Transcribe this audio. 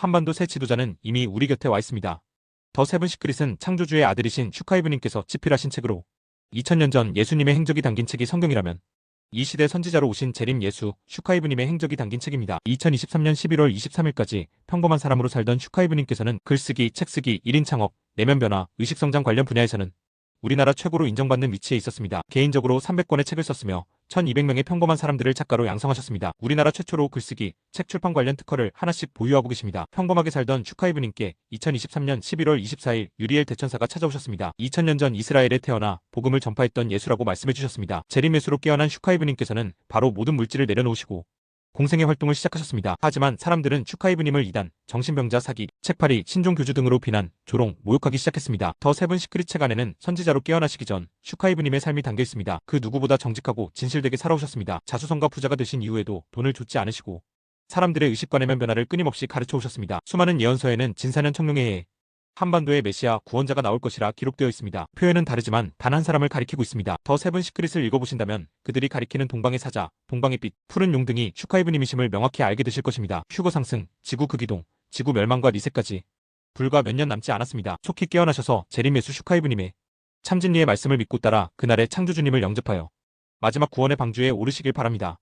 한반도 새 지도자는 이미 우리 곁에 와 있습니다. 더 세븐 시크릿은 창조주의 아들이신 슈카이브님께서 집필하신 책으로 2000년 전 예수님의 행적이 담긴 책이 성경이라면 이 시대 선지자로 오신 재림 예수 슈카이브님의 행적이 담긴 책입니다. 2023년 11월 23일까지 평범한 사람으로 살던 슈카이브님께서는 글쓰기, 책쓰기, 1인 창업, 내면 변화, 의식성장 관련 분야에서는 우리나라 최고로 인정받는 위치에 있었습니다. 개인적으로 300권의 책을 썼으며 1200명의 평범한 사람들을 작가로 양성하셨습니다. 우리나라 최초로 글쓰기, 책 출판 관련 특허를 하나씩 보유하고 계십니다. 평범하게 살던 슈카이브님께 2023년 11월 24일 유리엘 대천사가 찾아오셨습니다. 2000년 전 이스라엘에 태어나 복음을 전파했던 예수라고 말씀해 주셨습니다. 재림 예수로 깨어난 슈카이브님께서는 바로 모든 물질을 내려놓으시고 공생의 활동을 시작하셨습니다. 하지만 사람들은 슈카이브님을 이단, 정신병자 사기, 책팔이, 신종교주 등으로 비난, 조롱, 모욕하기 시작했습니다. 더 세븐 시크릿 책 안에는 선지자로 깨어나시기 전 슈카이브님의 삶이 담겨 있습니다. 그 누구보다 정직하고 진실되게 살아오셨습니다. 자수성가 부자가 되신 이후에도 돈을 줬지 않으시고 사람들의 내면 변화를 끊임없이 가르쳐 오셨습니다. 수많은 예언서에는 진사년 청룡에 해 한반도의 메시아 구원자가 나올 것이라 기록되어 있습니다. 표현은 다르지만 단 한 사람을 가리키고 있습니다. 더 세븐 시크릿을 읽어보신다면 그들이 가리키는 동방의 사자, 동방의 빛, 푸른 용 등이 슈카이브님이심을 명확히 알게 되실 것입니다. 휴거 상승, 지구 극이동, 지구 멸망과 리셋까지 불과 몇 년 남지 않았습니다. 속히 깨어나셔서 재림예수 슈카이브님의 참진리의 말씀을 믿고 따라 그날의 창조주님을 영접하여 마지막 구원의 방주에 오르시길 바랍니다.